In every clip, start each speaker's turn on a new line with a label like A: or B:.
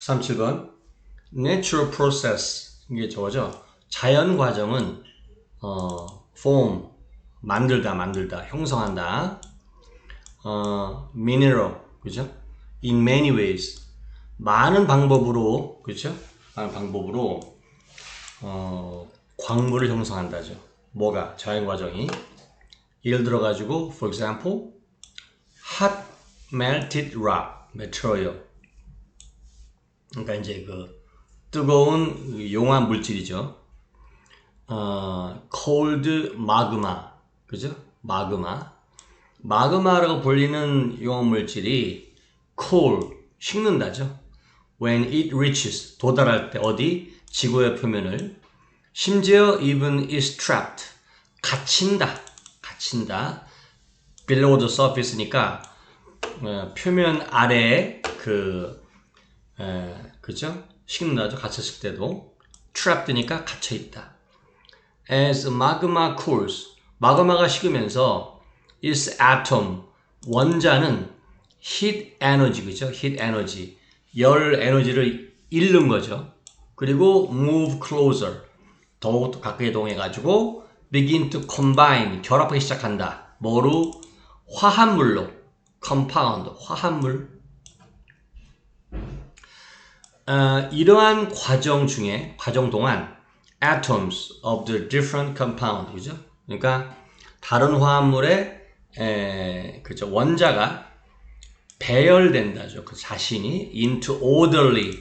A: 37번 natural process 이게 저거죠. 자연 과정은 어, form 만들다 만들다 형성한다. 어, mineral 그죠? in many ways 많은 방법으로 그죠? 많은 방법으로 어, 광물을 형성한다죠. 뭐가 자연 과정이 예를 들어 가지고 for example hot melted rock material 그러니까 이제 그 뜨거운 용암 물질이죠. 어, cold magma, 그죠? 마그마. 마그마라고 불리는 용암 물질이 cool, 식는다죠. When it reaches, 도달할 때 어디? 지구의 표면을. 심지어 even is trapped, 갇힌다, 갇힌다. below the surface니까 어, 표면 아래에 그 에, 그죠? 식는다죠. 갇혔을 때도. trapped니까 갇혀 있다. As magma cools, 마그마가 식으면서 its atom, 원자는 heat energy, 그죠? heat energy, 열 에너지를 잃는 거죠. 그리고 move closer, 더욱 가까이 동해가지고 begin to combine, 결합하기 시작한다. 뭐로? 화합물로, compound, 화합물. 어, 이러한 과정 중에 과정 동안 atoms of the different compound 그죠? 그러니까 다른 화합물의 에, 그죠? 원자가 배열된다죠. 그 자신이 into orderly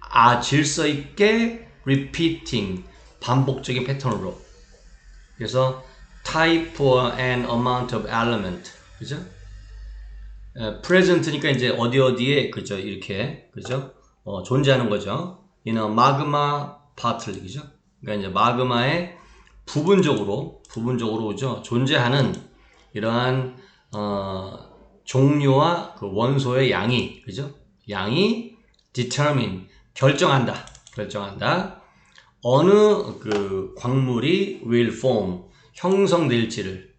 A: 아 질서 있게 repeating 반복적인 패턴으로 그래서 type and amount of element 그죠? 에, present니까 이제 어디 어디에 그죠? 이렇게 그죠? 어, 존재하는 거죠. 이는 마그마 파틀 그죠? 그러니까 이제 마그마의 부분적으로 부분적으로 그죠? 존재하는 이러한 어, 종류와 그 원소의 양이 그죠? 양이 determine 결정한다 결정한다 어느 그 광물이 will form 형성될지를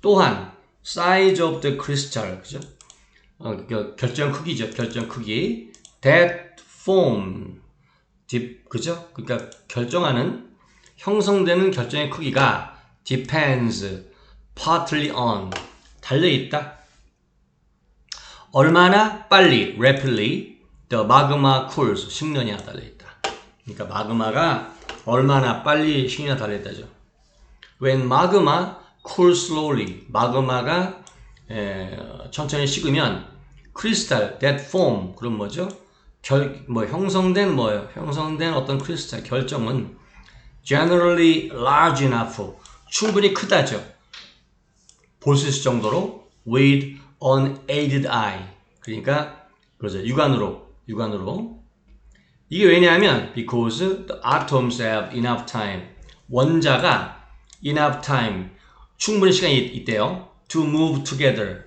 A: 또한 size of the crystal 그죠? 어, 그 결정 크기죠 결정 크기 that form 딥 그죠? 그러니까 결정하는 형성되는 결정의 크기가 depends partly on 달려 있다. 얼마나 빨리 rapidly the magma cools 식느냐 달려 있다. 그러니까 마그마가 얼마나 빨리 식느냐 달려 있다죠. When magma cools slowly 마그마가 에, 천천히 식으면 crystal that form 그럼 뭐죠? 결, 뭐 형성된 뭐예요? 형성된 어떤 크리스탈 결정은 generally large enough 충분히 크다죠. 볼 수 있을 정도로 with unaided eye 그러니까 그러죠 육안으로 육안으로 이게 왜냐하면 because the atoms have enough time 원자가 enough time 충분히 시간이 있대요 to move together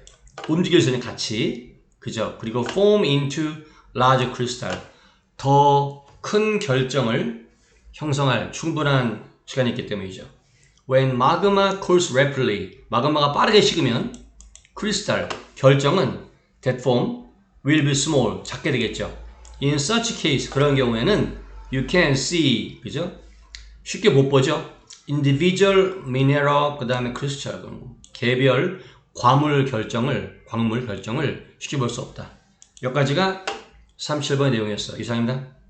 A: 움직일 수 있는 같이 그죠 그리고 form into large crystal 더 큰 결정을 형성할 충분한 시간이 있기 때문이죠. When magma cools rapidly, 마그마가 빠르게 식으면 crystal 결정은 that form will be small 작게 되겠죠. In such case 그런 경우에는 you can see 그죠? 쉽게 못 보죠. individual mineral 그 다음에 crystal 개별 과물 결정을 광물 결정을 쉽게 볼 수 없다. 여기까지가 37번의 내용이었어. 이상입니다.